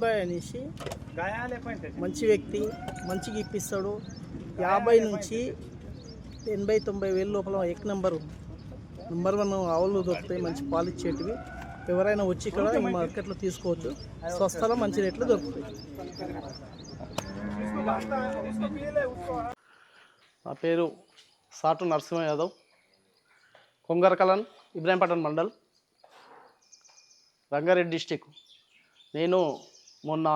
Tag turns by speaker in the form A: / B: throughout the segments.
A: అలీబాయ్ అనేసి మంచి వ్యక్తి మంచిగా ఇప్పిస్తాడు యాభై నుంచి ఎనభై తొంభై వేల లోపల ఎక్ నెంబర్. నెంబర్ వన్ ఆవులు దొరుకుతాయి మంచి పాలు ఇచ్చేటివి. ఎవరైనా వచ్చి ఇక్కడ ఈ మార్కెట్లో తీసుకోవచ్చు. స్వస్థల మంచి రేట్లు దొరుకుతాయి. నా పేరు సాటు నరసింహ యాదవ్. కొంగరకలన్ ఇబ్రాహీంపట్నం మండల్ రంగారెడ్డి డిస్టిక్. నేను మొన్న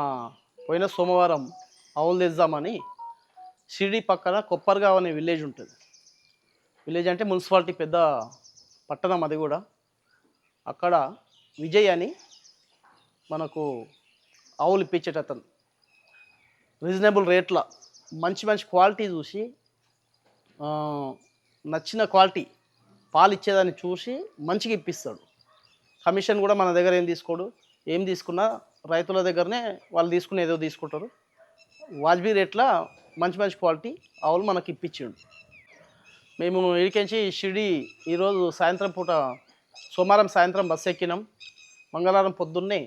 A: పోయిన సోమవారం ఆవులు తెద్దామని షిరిడి పక్కన కొప్పర్గావ్ అనే విలేజ్ ఉంటుంది. విలేజ్ అంటే మున్సిపాలిటీ పెద్ద పట్టణం అది కూడా. అక్కడ విజయ్ అని మనకు ఆవులు ఇప్పించేట అతను. రీజనబుల్ రేట్ల మంచి మంచి క్వాలిటీ చూసి నచ్చిన క్వాలిటీ పాలు ఇచ్చేదాన్ని చూసి మంచిగా ఇప్పిస్తాడు. కమిషన్ కూడా మన దగ్గర ఏం తీసుకోడు ఏం తీసుకున్నా రైతుల దగ్గరనే వాళ్ళు తీసుకుని ఏదో తీసుకుంటారు. వాజ్బీ రేట్ల మంచి మంచి క్వాలిటీ ఆవులు మనకి ఇప్పించిండు. మేము ఇడికించి షిరిడి ఈరోజు సాయంత్రం పూట సోమవారం సాయంత్రం బస్సు ఎక్కినాం. మంగళవారం పొద్దున్నే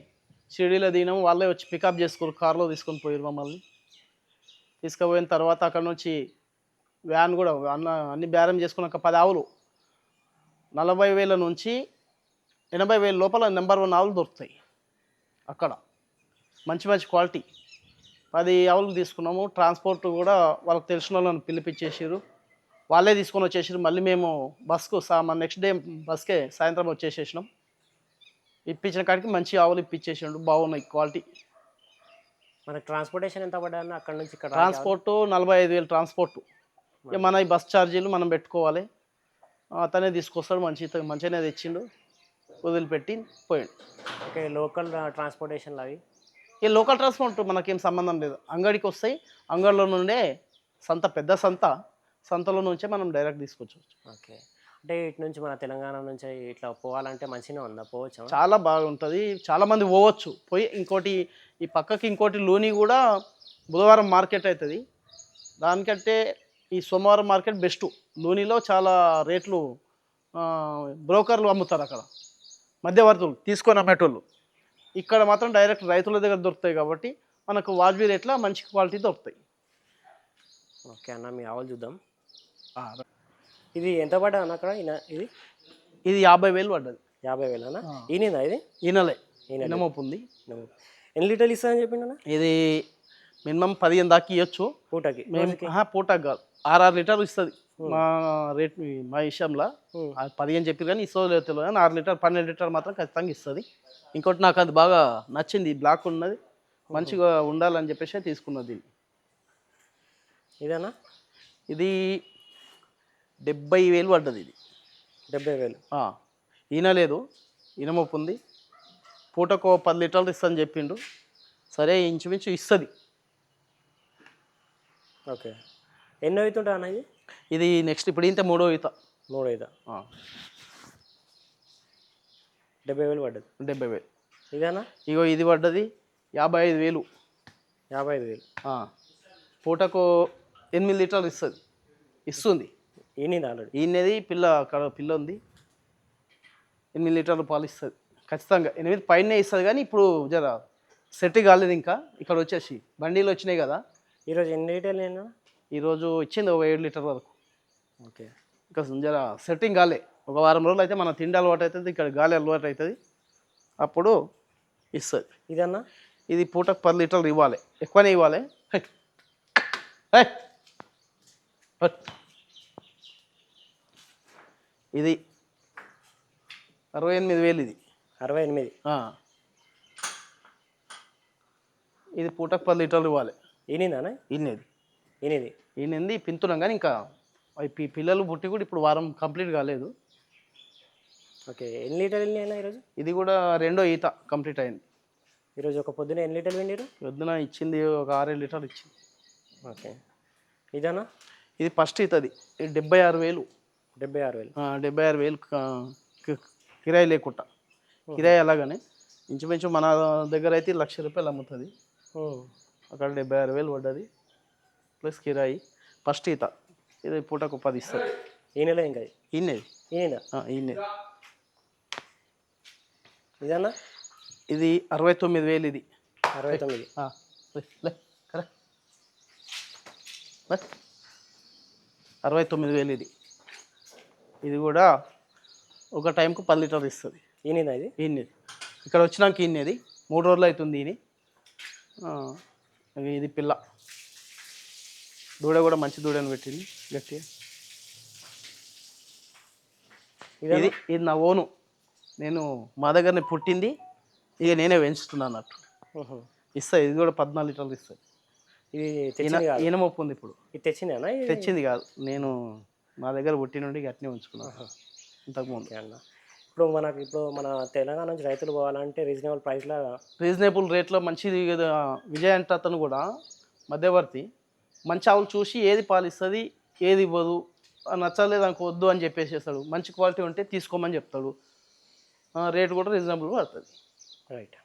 A: షిరిడీలో దిగినాం. వాళ్ళే వచ్చి పికప్ చేసుకుని కారులో తీసుకొని పోయారు మమ్మల్ని. తీసుకుపోయిన తర్వాత అక్కడ నుంచి వ్యాన్ కూడా అన్న అన్ని బేరం చేసుకున్నాక పది ఆవులు. నలభై వేల నుంచి ఎనభై వేల లోపల నెంబర్ వన్ ఆవులు దొరుకుతాయి అక్కడ. మంచి మంచి క్వాలిటీ. పది ఆవులు తీసుకున్నాము. ట్రాన్స్పోర్ట్ కూడా వాళ్ళకి తెలిసిన వాళ్ళని పిలిపించేసారు వాళ్ళే తీసుకొని వచ్చేసారు మళ్ళీ మేము బస్కు సా మన నెక్స్ట్ డే బస్కే సాయంత్రం వచ్చేసేసినాం. ఇప్పించిన కాడికి మంచి ఆవులు ఇప్పించేసిండు బాగున్నాయి క్వాలిటీ.
B: మనకి ట్రాన్స్పోర్టేషన్ ఎంత పడ్డా అన్న అక్కడ నుంచి ఇక్కడ
A: ట్రాన్స్పోర్ట్ నలభై ఐదు వేలు ట్రాన్స్పోర్ట్. ఇక మన ఈ బస్ ఛార్జీలు మనం పెట్టుకోవాలి. అతనే తీసుకొస్తాడు. మంచి మంచిగానే తెచ్చిండు. వదిలిపెట్టి పోయాడు.
B: ఓకే లోకల్ ట్రాన్స్పోర్టేషన్ అవి.
A: ఈ లోకల్ ట్రాన్స్పోర్ట్ మనకేం సంబంధం లేదు. అంగడికి వస్తాయి. అంగడిలో నుండే సంత పెద్ద సంత సంతలో నుంచే మనం డైరెక్ట్ తీసుకొచ్చు
B: ఓకే. అంటే ఇటు నుంచి మన తెలంగాణ నుంచి ఇట్లా పోవాలంటే మంచిగా ఉందా? పోవచ్చు?
A: చాలా బాగుంటుంది. చాలా మంది పోవచ్చు. పోయి ఇంకోటి ఈ పక్కకి ఇంకోటి లోని కూడా బుధవారం మార్కెట్ అవుతుంది. దానికంటే ఈ సోమవారం మార్కెట్ బెస్ట్. లోనిలో చాలా రేట్లు బ్రోకర్లు అమ్ముతారు అక్కడ. మధ్యవర్తులు తీసుకొని అమ్మేటోళ్ళు. ఇక్కడ మాత్రం డైరెక్ట్ రైతుల దగ్గర దొరుకుతాయి కాబట్టి మనకు వాజ్బీ రేట్ల మంచి క్వాలిటీ దొరుకుతాయి.
B: ఓకే అన్న మీ ఆవులు చూద్దాం. ఇది ఎంత పడ్డా అన్న అక్కడ? ఇది?
A: ఇది యాభై వేలు పడ్డది.
B: యాభై వేలు అన్న. ఈయనదా ఇది?
A: ఈనలే
B: ఈనలే.
A: ఇనమోపు ఉంది.
B: ఎన్ని లీటర్లు ఇస్తానని చెప్పిండు
A: ఇది మినిమం పదిహేను దాకా ఇవ్వచ్చు
B: పూటకి
A: పూటకు కాదు. ఆరు లీటర్లు ఇస్తుంది. మా రేట్ మా విషయంలో పదిహేను చెప్పారు కానీ ఇస్తుంది లేదు తెలియదు కానీ ఆరు లీటర్ పన్నెండు లీటర్ మాత్రం ఖచ్చితంగా ఇస్తుంది. ఇంకోటి నాకు అది బాగా నచ్చింది బ్లాక్ ఉన్నది. మంచిగా ఉండాలని చెప్పేసి తీసుకున్నది
B: ఇదేనా?
A: ఇది డెబ్బై వేలు పడ్డది ఇది.
B: డెబ్బై వేలు.
A: ఆ, ఈయన లేదు ఇనమొప్పు ఉంది. పూటకు పది లీటర్లు ఇస్తుందని చెప్పిండు. సరే ఇంచుమించు ఇస్తుంది.
B: ఓకే. ఎన్నో అవుతుంటా అన్న ఇది?
A: ఇది నెక్స్ట్ ఇప్పుడు ఇంత మూడో ఈత.
B: మూడు
A: ఆ,
B: డెబ్బై వేలు పడ్డది.
A: డెబ్బై వేలు.
B: ఇదేనా?
A: ఇగో ఇది పడ్డది యాభై ఐదు వేలు.
B: యాభై ఐదు వేలు.
A: పూటకు ఎనిమిది లీటర్లు ఇస్తుంది. ఇస్తుంది.
B: ఈయనది ఆల్రెడీ.
A: ఈయనది పిల్ల అక్కడ పిల్ల ఉంది. ఎనిమిది లీటర్లు పాలు ఇస్తుంది. ఖచ్చితంగా ఎనిమిది పైనే ఇస్తుంది కానీ ఇప్పుడు జర సెట్ కాలేదు ఇంకా. ఇక్కడ వచ్చేసి బండిలు వచ్చినాయి కదా.
B: ఈరోజు ఎన్ని లీటర్లు అయినా
A: ఈరోజు ఇచ్చింది ఒక ఏడు లీటర్ వరకు.
B: ఓకే.
A: ఇంకా జర సెట్టింగ్ కాలే ఒక వారం రోజులు అయితే మన తిండి అలవాటు అవుతుంది ఇక్కడ గాలి అలవాటు అవుతుంది అప్పుడు ఇస్తుంది.
B: ఇదన్నా?
A: ఇది పూటకు పది లీటర్లు ఇవ్వాలి. ఎక్కువనే ఇవ్వాలి. ఇది అరవై ఎనిమిది వేలు ఇది.
B: అరవై ఎనిమిది.
A: ఇది పూటకు పది లీటర్లు ఇవ్వాలి.
B: ఈనిందానా
A: ఇన్నేది.
B: ఈనిది
A: ఈయనది పింతున్నాం కానీ ఇంకా అవి పిల్లలు పుట్టి కూడా ఇప్పుడు వారం కంప్లీట్ కాలేదు.
B: ఓకే ఎన్ని లీటర్లు వెళ్ళినాయినా ఈరోజు?
A: ఇది కూడా రెండో ఈత కంప్లీట్ అయింది.
B: ఈరోజు ఒక పొద్దున ఎన్ని లీటర్లు వెండిరు
A: పొద్దున ఇచ్చింది ఒక ఆరేడు లీటర్లు ఇచ్చింది.
B: ఓకే. ఇదేనా
A: ఇది ఫస్ట్ ఈతది. ఇది డెబ్బై ఆరు వేలు.
B: డెబ్బై ఆరు వేలు.
A: డెబ్బై ఆరు వేలు కిరాయి లేకుండా. కిరాయి అలాగనే. ఇంచుమించు మన దగ్గర అయితే లక్ష రూపాయలు అమ్ముతుంది. అక్కడ డెబ్బై ఆరు వేలు పడ్డది. ప్లస్ కిరాయి. ఫస్ట్ ఈత. ఇది పూటకు పది ఇస్తుంది
B: ఈ నెల ఇంకా ఇది.
A: ఈయనది
B: ఈనిందా
A: ఈయనది
B: ఇదన్నా?
A: ఇది అరవై తొమ్మిది వేలు ఇది.
B: అరవై తొమ్మిది.
A: అరవై తొమ్మిది వేలు ఇది. ఇది కూడా ఒక టైంకు పది లీటర్ ఇస్తుంది.
B: ఈయనదా ఇది?
A: ఈయనది ఇక్కడ వచ్చినాక ఈయనది మూడు రోజులు అవుతుంది ఇక ఇది పిల్ల. దూడ కూడా మంచి దూడని పెట్టింది గట్టిగా.
B: ఇదేనా?
A: ఇది ఇది నా ఓను. నేను మా దగ్గరనే పుట్టింది ఇక నేనే పెంచుతున్నాను అన్నట్టు.
B: ఉహు.
A: ఇస్తా ఇది కూడా పద్నాలుగు లీటర్లు ఇస్తుంది
B: ఇది
A: ఈయన
B: తెచ్చింది కాదు?
A: ఈయన మొప్పు ఉంది ఇప్పుడు.
B: ఇది తెచ్చిందేనా?
A: తెచ్చింది కాదు. నేను మా దగ్గర పుట్టి నుండి అట్నే ఉంచుకున్నాను. ఇంతకుముందు
B: అన్న. ఇప్పుడు మనకి ఇప్పుడు మన తెలంగాణ నుంచి రైతులు పోవాలంటే రీజనబుల్ ప్రైస్లో
A: రీజనబుల్ రేట్లో మంచిది కదా విజయ్ అంటే అతను కూడా మధ్యవర్తి. మంచి ఆవులు చూసి ఏది పాలిస్తుంది ఏది ఇవ్వదు నచ్చలేదు అనుకో వద్దు అని చెప్పేసేస్తాడు మంచి క్వాలిటీ ఉంటే తీసుకోమని చెప్తాడు. రేటు కూడా రీజనబుల్ పడుతుంది.
B: రైట్.